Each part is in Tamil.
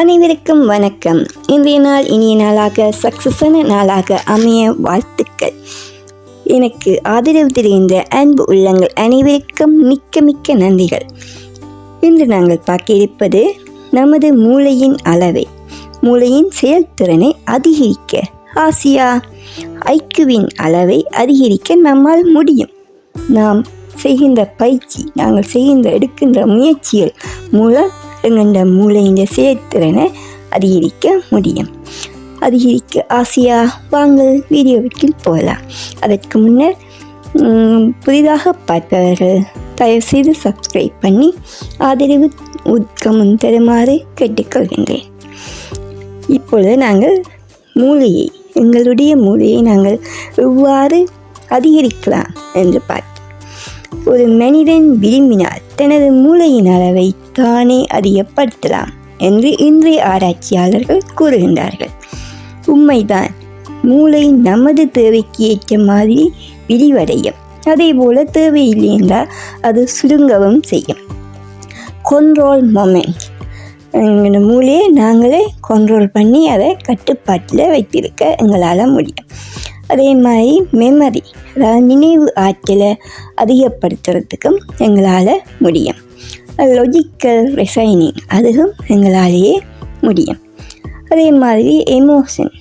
அனைவருக்கும் வணக்கம். இன்றைய நாள் இனிய நாளாக சக்ஸஸான நாளாக அமைய வாழ்த்துக்கள். எனக்கு ஆதரவு தருகின்ற அன்பு உள்ளங்கள் அனைவருக்கும் மிக்க மிக்க நன்றிகள். இன்று நாங்கள் பார்க்க இருப்பது நமது மூளையின் அளவை மூளையின் செயல்திறனை அதிகரிக்க ஆசியா ஐக்குவின் அளவை அதிகரிக்க நம்மால் முடியும். நாம் செய்கின்ற பயிற்சி நாங்கள் செய்கின்ற எடுக்கின்ற முயற்சிகள் மூலம் எங்கள்ட மூளையின் செயற்திறனை அதிகரிக்க முடியும். அதிகரிக்க ஆசையா? வாங்கள் வீடியோவிற்கு போகலாம். அதற்கு முன்னர் புதிதாக பார்ப்பவர்கள் தயவுசெய்து சப்ஸ்கிரைப் பண்ணி ஆதரவு ஊக்கமும் தருமாறு கேட்டுக்கொள்கின்றேன். இப்பொழுது நாங்கள் மூளையை எங்களுடைய மூளையை நாங்கள் எவ்வாறு அதிகரிக்கலாம் என்று பார்ப்போம். ஒரு மனிதன் விரும்பினால் தனது மூளையின் அளவை தானே அதிகப்படுத்தலாம் என்று இன்றைய ஆராய்ச்சியாளர்கள் கூறுகின்றார்கள். உண்மைதான் மூளை நமது தேவைக்கு ஏற்ற மாதிரி விரிவடையும். அதே போல தேவையில்லை என்றால் அது சுருங்கவும் செய்யும். கொண்ட்ரோல் மொமெண்ட் எங்கள் மூளையை நாங்களே கண்ட்ரோல் பண்ணி அதை கட்டுப்பாட்டில் வைத்திருக்க எங்களால் முடியும். அதே மாதிரி மெமரி அதாவது நினைவு ஆற்றலை அதிகப்படுத்துறதுக்கும் எங்களால் முடியும். லொஜிக்கல் ரிசைனிங் அதுவும் எங்களாலேயே முடியும். அதே மாதிரி எமோஷன்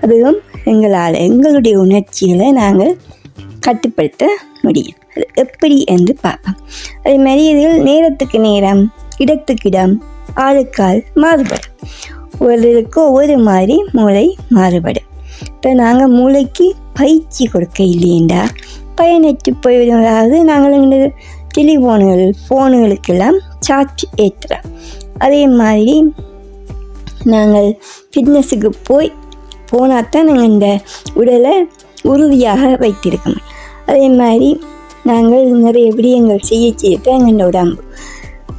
அதுவும் எங்களால் எங்களுடைய உணர்ச்சிகளை நாங்கள் கட்டுப்படுத்த முடியும். அது எப்படி என்று பார்ப்போம். அதே மாதிரி இதில் நேரத்துக்கு நேரம் இடத்துக்கு இடம் ஆளுக்கால் மாறுபடும். ஒருவருக்கு ஒவ்வொரு மாதிரி மூளை மாறுபடும். இப்போ நாங்கள் மூளைக்கு பயிற்சி கொடுக்க இல்லையென்றால் பயனற்று போய்விடும். அதாவது நாங்கள் எங்களது டெலிஃபோனுகள் ஃபோனுகளுக்கெல்லாம் சார்ஜ் ஏற்றுறோம் அதே மாதிரி நாங்கள் ஃபிட்னஸுக்கு போய் போனால் தான் நாங்கள் இந்த உடலை உறுதியாக வைத்திருக்கணும் அதே மாதிரி நாங்கள் நிறைய விடயங்கள் செய்ய செய்ய தான் எங்கள் உடம்பு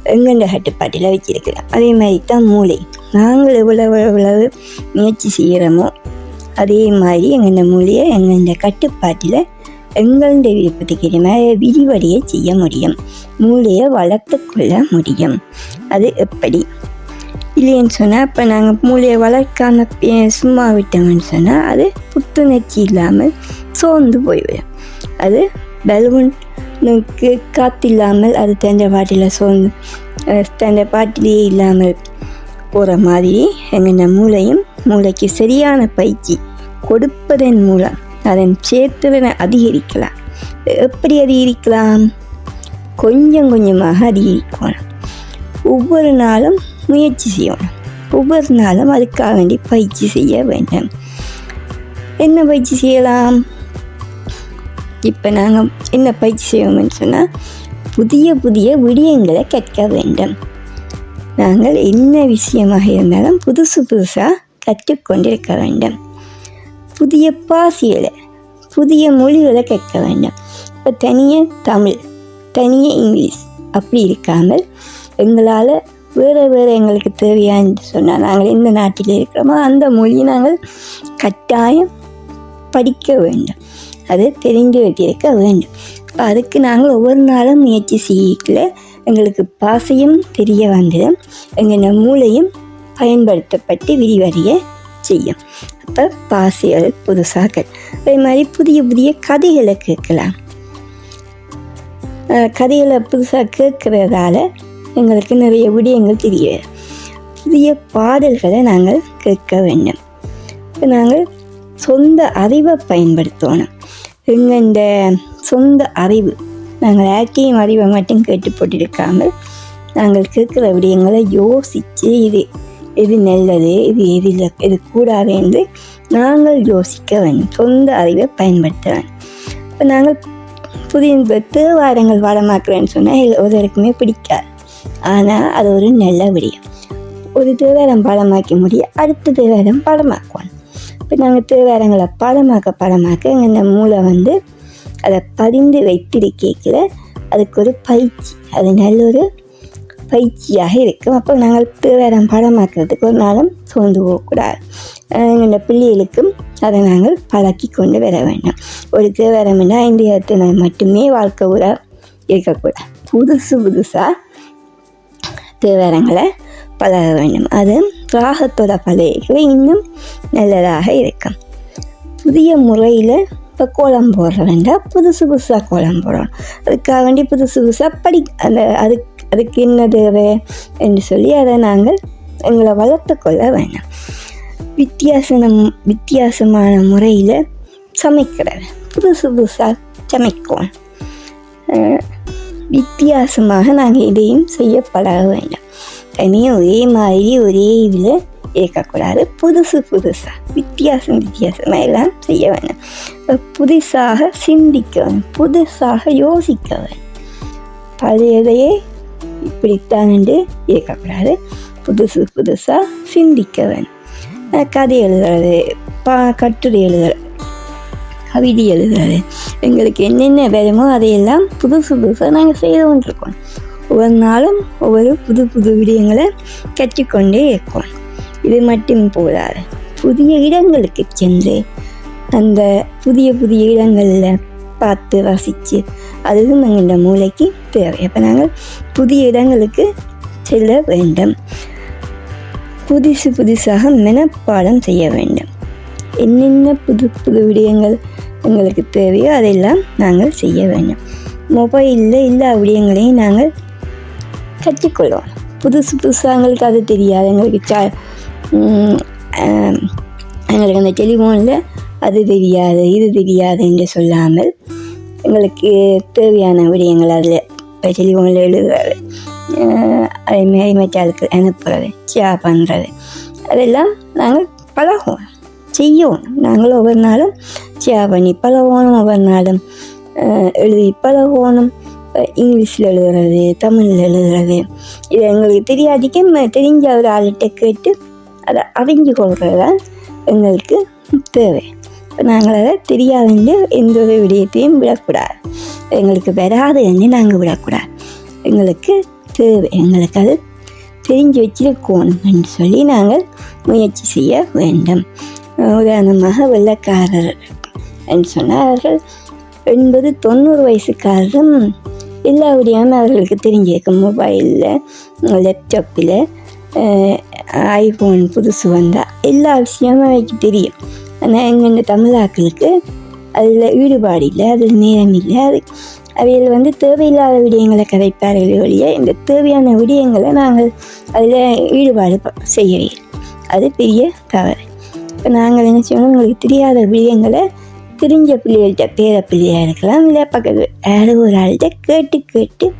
எங்கெண்ட கட்டுப்பாட்டில் வச்சிருக்கலாம் அதே மாதிரி தான் மூளை. நாங்கள் எவ்வளவு எவ்வளவு முயற்சி செய்கிறோமோ அதே மாதிரி எங்கள் மூளையை எங்கள் கட்டுப்பாட்டில் எங்களுடைய விருப்பத்துக்கு மேலே விரிவடைய செய்ய முடியும். மூளையை வளர்த்து கொள்ள முடியும். அது எப்படி? இல்லைன்னு சொன்னால் இப்போ நாங்கள் மூளையை வளர்க்காம சும்மா விட்டோம்னு சொன்னால் அது புத்துணர்ச்சி இல்லாமல் சோர்ந்து போய்விடும். அது பலூனுக்கு காற்று இல்லாமல் அது தந்த பாட்டில் சோர்ந்து அஹ், தந்த பாட்டிலேயே இல்லாமல் போகிற மாதிரி எங்கள் மூளையும் மூளைக்கு சரியான பயிற்சி கொடுப்பதன் மூலம் அதன் சேர்த்துடனை அதிகரிக்கலாம். எப்படி அதிகரிக்கலாம்? கொஞ்சம் கொஞ்சமாக அதிகரிக்கணும். ஒவ்வொரு நாளும் முயற்சி செய்யணும். ஒவ்வொரு நாளும் அதுக்காக வேண்டி பயிற்சி செய்ய வேண்டும். என்ன பயிற்சி செய்யலாம்? இப்போ நாங்கள் என்ன பயிற்சி செய்வோம்னு சொன்னால் புதிய புதிய விடயங்களை கற்க வேண்டும். நாங்கள் என்ன விஷயமாக இருந்தாலும் புதுசு புதுசாக கற்றுக்கொண்டிருக்க வேண்டும். புதிய பாசிகளை புதிய மொழிகளை கேட்க வேண்டும். இப்போ தனியாக தமிழ் தனியாக இங்கிலீஷ் அப்படி இருக்காமல் எங்களால் வேறு வேறு எங்களுக்கு தேவையான்னு சொன்னால் நாங்கள் எந்த நாட்டில் இருக்கிறோமோ அந்த மொழியை நாங்கள் கட்டாயம் படிக்க வேண்டும். அது தெரிந்து வைத்திருக்க வேண்டும். இப்போ அதுக்கு நாங்கள் ஒவ்வொரு நாளும் முயற்சி செய்யல எங்களுக்கு பாசையும் தெரிய வந்துடும் எங்கள் மூளையும் பயன்படுத்தப்பட்டு விரிவடைய செய்யும். அப்போ பாசிகள் புதுசாக அதே மாதிரி புதிய புதிய கதைகளை கேட்கலாம். கதைகளை புதுசாக கேட்குறதால எங்களுக்கு நிறைய விடயங்கள் தெரிய புதிய பாடல்களை நாங்கள் கேட்க வேண்டும். இப்போ நாங்கள் சொந்த அறிவை பயன்படுத்தணும். எங்கெந்த சொந்த அறிவு நாங்கள் யாருக்கையும் அறிவை மட்டும் கேட்டு போட்டிருக்காமல் நாங்கள் கேட்குற விடயங்களை யோசித்து இது எது நல்லது இது எது இல்லை இது கூடாது என்று நாங்கள் யோசிக்க வேண்டும். சொந்த அறிவை பயன்படுத்த வேண்டும். இப்போ நாங்கள் புதிய தேவாரங்கள் பாடமாக்குறேன்னு சொன்னால் ஒருவருக்குமே பிடிக்காது. ஆனால் அது ஒரு நல்ல விடியம். ஒரு தேவாரம் பாடமாக்க முடியும் அடுத்த தேவாரம் பாடமாக்குவான் இப்போ நாங்கள் தேவாரங்களை பாடமாக்க பாடமாக்க எங்கள் மூளை வந்து அதை பதிந்து வைத்திருக்கல அதுக்கு ஒரு பயிற்சி அது நல்ல ஒரு பயிற்சியாக இருக்கும். அப்போ நாங்கள் தேவாரம் படமாக்குறதுக்கு ஒரு நாளும் சோர்ந்து போகக்கூடாது. எங்கள் பிள்ளைகளுக்கும் அதை நாங்கள் பழக்கி கொண்டு வர வேண்டும். ஒரு தேவாரம்னா இந்திய மட்டுமே வாழ்க்கை கூட இருக்கக்கூடாது. புதுசு புதுசாக திருவரங்களை பழக வேண்டும். அது ராகத்தோட பழகிக்கல இன்னும் நல்லதாக இருக்கும். புதிய முறையில் இப்போ கோலம் போடுற வேண்டாம் புதுசு புதுசாக கோலம் போடணும் அதுக்காக வேண்டி புதுசு புதுசாக படி அந்த அதுக்கு அதுக்கு என்ன தேவை என்று சொல்லி அதை நாங்கள் எங்களை வளர்த்து கொள்ள வேண்டாம். வித்தியாசம் வித்தியாசமான முறையில் சமைக்கிறது புதுசு புதுசாக சமைக்கும் வித்தியாசமாக நாங்கள் இதையும் செய்ய பழக வேண்டாம். தனியாக ஒரே மாதிரி ஒரே இதில் இருக்கக்கூடாது. புதுசு புதுசாக வித்தியாசம் வித்தியாசமாக எல்லாம் செய்ய வேண்டாம். புதுசாக சிந்திக்க வேணும் புதுசாக யோசிக்க வேணும் பழையதையே இப்படித்தான் என்று இருக்கக்கூடாது புதுசு புதுசாக சிந்திக்க வேணும் கதை எழுதுறது பா கட்டுரை எழுதுறது கவிதை எழுதுறது எங்களுக்கு என்னென்ன வேணுமோ அதையெல்லாம் புதுசு புதுசாக நாங்கள் செய்து கொண்டிருக்கோம் ஒவ்வொரு நாளும் ஒவ்வொரு புது புது விடயங்களை கற்றுக்கொண்டே இருக்கோம் இது மட்டும் போதாது புதிய இடங்களுக்கு சென்று அந்த புதிய புதிய இடங்களில் பார்த்து ரசித்து அதுவும் எங்களோட மூளைக்கு தேவை. அப்போ நாங்கள் புதிய இடங்களுக்கு செல்ல வேண்டும். புதுசு புதுசாக மனப்பாடம் செய்ய வேண்டும். என்னென்ன புது புது விடயங்கள் எங்களுக்கு தேவையோ அதெல்லாம் நாங்கள் செய்ய வேண்டும். மொபைலில் எல்லா விடயங்களையும் நாங்கள் கற்றுக்கொள்வோம். புதுசு புதுசாக எங்களுக்கு அது தெரியாது. எங்களுக்கு சா எங்களுக்கு அந்த டெலிஃபோனில் அது தெரியாது இது தெரியாது என்று சொல்லாமல் எங்களுக்கு தேவையான விடயங்கள் அதில் டெலிஃபோனில் எழுதுறது அதேமாரி மற்றாளுக்கு அனுப்புறது ஷேர் பண்ணுறது அதெல்லாம் நாங்கள் பழகுவோம் செய்யணும் நாங்களும் ஒவ்வொரு நாளும் ஷேர் பண்ணி பழகணும் ஒவ்வொரு நாளும் எழுதி பழகணும் இங்கிலீஷில் எழுதுறது தமிழில் எழுதுறது இது எங்களுக்கு தெரியாதிக்க தெரிஞ்ச ஒரு ஆள்கிட்ட கேட்டு அதை அறிஞ்சு கொள்வது தான் எங்களுக்கு தேவை. நாங்கள் அதை தெரியாதுன்னு எந்த ஒரு விடயத்தையும் விடக்கூடாது. எங்களுக்கு வராது என்று நாங்கள் விடக்கூடாது. எங்களுக்கு தேவை எங்களுக்கு அது தெரிஞ்சு வச்சிருக்கணும் சொல்லி நாங்கள் முயற்சி செய்ய வேண்டும். உதாரணமாக வெள்ளக்காரர் என்று சொன்னால் அவர்கள் எண்பது தொண்ணூறு வயசுக்காரரும் எல்லா விடயமும் அவர்களுக்கு தெரிஞ்சிருக்கும் மொபைலில் லேப்டாப்பில் ஐஃபோன் புதுசு வந்தால் எல்லா விஷயமும் அவைக்கு தெரியும். எங்கள் தமிழாக்களுக்கு அதில் ஈடுபாடு இல்லை அதில் நேரம் இல்லை அது அவைகள் வந்து தேவையில்லாத விடயங்களை கதைப்பார்கள் ஒழிய இந்த தேவையான விடயங்களை நாங்கள் அதில் ஈடுபாடு ப- அது பெரிய தவறு. இப்போ நாங்கள் என்ன செய்யணும்? உங்களுக்கு தெரியாத விடயங்களை தெரிஞ்ச பிள்ளைகள்கிட்ட பேர பிள்ளையாக இருக்கலாம் இல்லை பக்கத்து யாரோ ஒரு ஆள்கிட்ட கேட்டு கேட்டு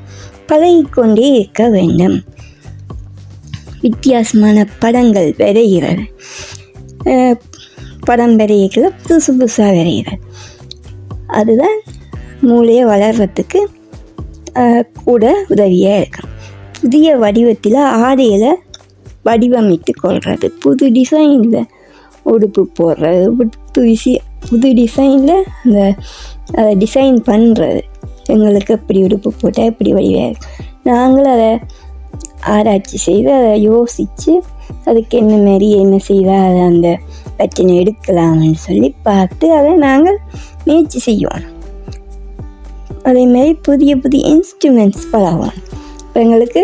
பழகிக்கொண்டே இருக்க வேண்டும். வித்தியாசமான படங்கள் வரைகிறது. படம் வரைகளை புதுசு புதுசாக வரைகிறது அதுதான் மூளையை வளர்கிறதுக்கு கூட உதவியாக இருக்கும். புதிய வடிவத்தில் ஆடையில் வடிவமைத்து கொள்வது புது டிசைனில் உடுப்பு போடுறது. புது விஷய புது டிசைனில் அந்த அதை டிசைன் பண்ணுறது எங்களுக்கு அப்படி உடுப்பு போட்டால் இப்படி வடிவாக இருக்கும். நாங்களும் அதை ஆராய்ச்சி செய்து அதை யோசித்து அதுக்கு என்ன மாரி என்ன செய்தால் அதை அந்த பற்றின எடுக்கலாம்னு சொல்லி பார்த்து அதை நாங்கள் முயற்சி செய்வோம். அதேமாரி புதிய புதிய இன்ஸ்ட்ருமெண்ட்ஸ் பழகுவோம் இப்போ எங்களுக்கு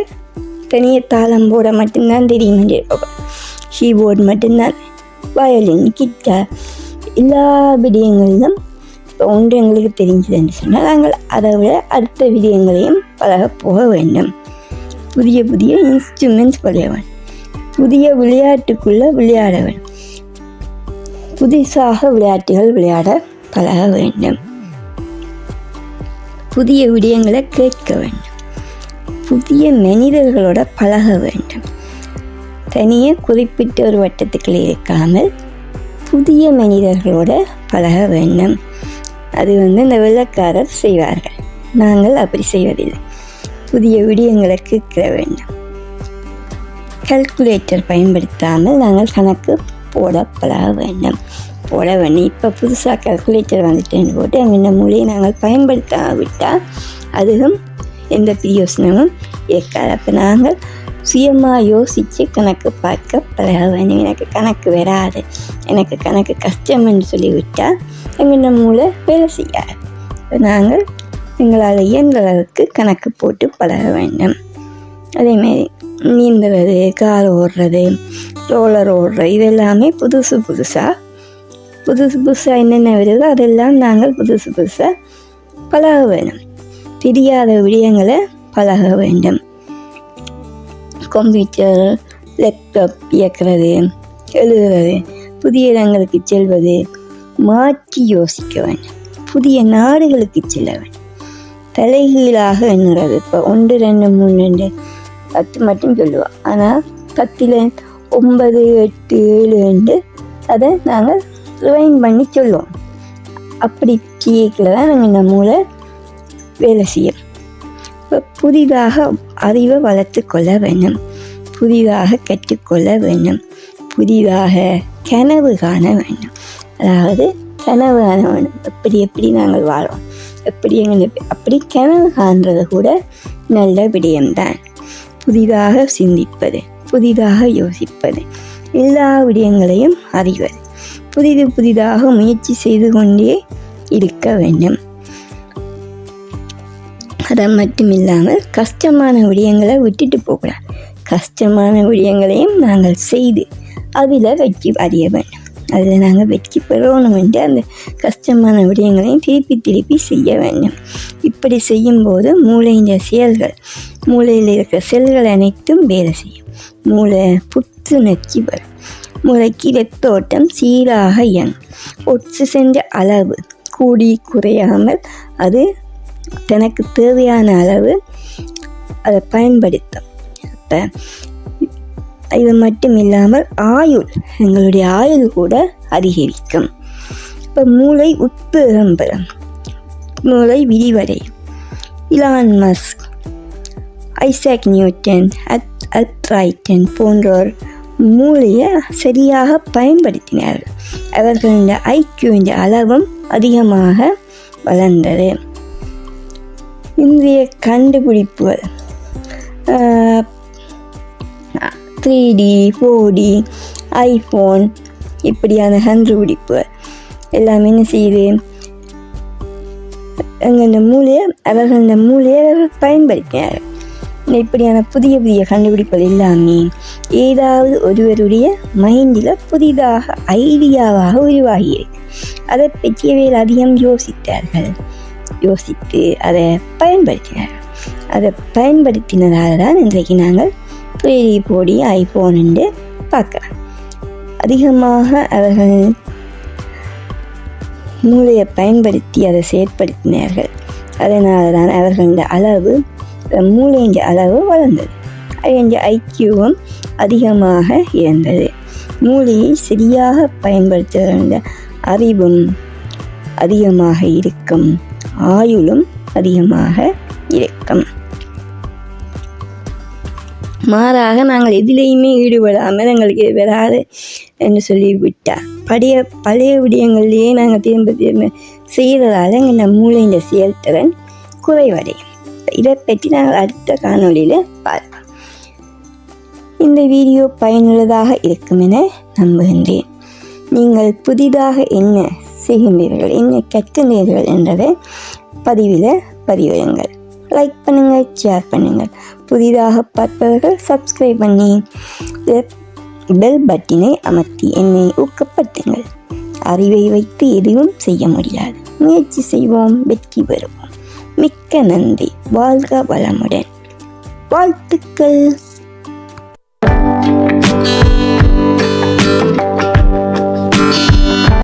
தனிய தாளம் போட மட்டும்தான் தெரியும் ஷீபோர்ட் மட்டும்தான் வயலின் கிட்டார் எல்லா விடயங்களிலும் இப்போ ஒன்று எங்களுக்கு தெரிஞ்சதுன்னு சொன்னால் நாங்கள் அதை விட அடுத்த விடயங்களையும் பழக போக வேண்டும். புதிய புதிய இன்ஸ்ட்ருமெண்ட்ஸ் பழையவன் புதிய விளையாட்டுக்குள்ளே விளையாட வேண்டும். புதுசாக விளையாட்டுகள் விளையாட பழக வேண்டும். புதிய விடயங்களை கேட்க வேண்டும். புதிய மனிதர்களோட பழக வேண்டும். தனியே குறிப்பிட்ட ஒரு வட்டத்துக்குள்ளே இருக்காமல் புதிய மனிதர்களோட பழக வேண்டும். அது வந்து இந்த வெள்ளக்காரர் செய்வார்கள். நாங்கள் அப்படி செய்வதில்லை. புதிய விடயங்களை கேட்க வேண்டும். கல்குலேட்டர் பயன்படுத்தாமல் நாங்கள் கணக்கு போட பழக வேண்டும் போட வேண்டும் இப்போ புதுசாக கல்குலேட்டர் வந்துட்டேன்னு போட்டு எங்கள் மொழியை நாங்கள் பயன்படுத்தாவிட்டால் அதுவும் எந்த பிரயோசனமும் இருக்காது. அப்போ நாங்கள் சுயமாக யோசித்து கணக்கு பார்க்க பழக வேண்டும் எனக்கு கணக்கு வராது. எனக்கு கணக்கு கஷ்டம் என்று சொல்லிவிட்டால் எங்கள் மூளை வேலை செய்யாது. இப்போ நாங்கள் எங்களால் இயன்ற அளவுக்கு கணக்கு போட்டு பழக வேண்டும் அதேமாரி நீந்துறது கார் ஓடுறது ரோலர் ஓடுறது இதெல்லாமே புதுசு புதுசாக புதுசு புதுசாக என்னென்ன வருதோ அதெல்லாம் நாங்கள் புதுசு புதுசாக பழக வேணும் தெரியாத விடயங்களை பழக வேண்டும். கம்ப்யூட்டர் லேப்டாப் இயக்கிறது எழுதுறது புதிய இடங்களுக்கு செல்வது மாற்றி யோசிக்க வேண்டும். புதிய நாடுகளுக்கு செல்ல வேண்டும். தலைகீழாக எண்ணுறது. இப்போ ஒன்று ரெண்டு மூணு ரெண்டு பத்து மட்டும் சொல்லுவோம் ஆனால் பத்தில் ஒன்பது எட்டு ஏழுன்ட்டு அதை நாங்கள் ரிவைன் பண்ணி சொல்லுவோம். அப்படி செய்யக்கில் தான் நாங்கள் இந்த மூளை வேலை செய்யும். இப்போ புதிதாக அறிவை வளர்த்து கொள்ள வேண்டும். புதிதாக கற்றுக்கொள்ள வேண்டும். புதிதாக கனவு காண வேண்டும். அதாவது கனவு காண வேண்டும். எப்படி எப்படி நாங்கள் வாழோம் எப்படி எங்களுக்கு அப்படி கனவு காண்றது கூட நல்ல விடயம்தான். புதிதாக சிந்திப்பது புதிதாக யோசிப்பது எல்லா விடயங்களையும் அறிவது. புதிது புதிதாக முயற்சி செய்து கொண்டே இருக்க வேண்டும். அது மட்டும் இல்லாமல் கஷ்டமான விடயங்களை விட்டுட்டு போகலாம் கஷ்டமான விடயங்களையும் நாங்கள் செய்து அதில் வெற்றி அறிய வேண்டும். அதில் நாங்கள் வெற்றி பெறணும் என்று அந்த கஷ்டமான விடயங்களையும் திருப்பி திருப்பி செய்ய வேண்டும். இப்படி செய்யும்போது மூளையின் செயல்கள் மூளையில் இருக்கிற செல்கள் அனைத்தும் வேலை செய்யும். மூளை புத்துணர்ச்சி வரும். மூளைக்கு ரத்த ஓட்டம் சீராக இயங்கும். ஒட்சிசன் அளவு கூடி குறையாமல் அது தனக்கு தேவையான அளவு அதை பயன்படுத்தும். அப்போ இது மட்டும் இல்லாமல் ஆயுள் எங்களுடைய ஆயுள் கூட அதிகரிக்கும். இப்போ மூளை உட்புறம் மூளை விரிவடை இலான் மஸ்க் ஐசாக் நியூட்டன் அத் அத்ரைட்டன் போன்றோர் மூளையை சரியாக பயன்படுத்தினார்கள் அவர்களின் ஐக்கிய அளவும் அதிகமாக வளர்ந்தது. இந்திய கண்டுபிடிப்புகள் three D four D iPhone இப்படியான கண்டுபிடிப்பு. எல்லாமே என்ன செய்யுது? எங்கள் மூலையை அவர்கள் இந்த மூலையை அவர்கள் பயன்படுத்தினார்கள் இப்படியான புதிய புதிய கண்டுபிடிப்புகள் எல்லாமே ஏதாவது ஒருவருடைய மைண்டில் புதிதாக ஐடியாவாக உருவாகியிருக்கு அதை பற்றியவையில் அதிகம் யோசித்தார்கள். யோசித்து அதை பயன்படுத்தினார்கள் அதை பயன்படுத்தினதால் தான் இன்றைக்கு நாங்கள் த்ரீ போடி ஐஃபோன் என்று பார்க்கலாம். அதிகமாக அவர்கள் மூளையை பயன்படுத்தி அதை செயற்படுத்தினார்கள். அதனால தான் அவர்களின் அளவு மூளையின் அளவு வளர்ந்தது. அதன் ஐக்கியவும் அதிகமாக இருந்தது. மூளையை சரியாக பயன்படுத்துகின்ற அறிவும் அதிகமாக இருக்கும் ஆயுளும் அதிகமாக இருக்கும். மாறாக நாங்கள் எதிலையுமே ஈடுபடாமல் எங்களுக்கு வராது என்று சொல்லி விட்டார் பழைய பழைய விடயங்கள்லேயே நாங்கள் திரும்ப திரும்ப செய்கிறதால எங்கள் மூளையின் செயல்திறன் குறைவடையும். இதை பற்றி நாங்கள் அடுத்த காணொலியில் பார்ப்போம். இந்த வீடியோ பயனுள்ளதாக இருக்கும் என நம்புகின்றேன். நீங்கள் புதிதாக என்ன செய்கின்றீர்கள் என்ன கற்கின்றீர்கள் என்றதை பதிவில் பதிவிடுங்கள். லைக் பண்ணுங்கள் ஷேர் பண்ணுங்கள். புதிதாக பார்ப்பவர்கள் சப்ஸ்கிரைப் பண்ணி பெல் பட்டினை அமர்த்தி என்னை ஊக்கப்படுத்துங்கள். அறிவை வைத்து எதுவும் செய்ய முடியாது. முயற்சி செய்வோம் வெற்றி பெறுவோம். மிக்க நன்றி. வாழ்க வளமுடன். வாழ்த்துக்கள்.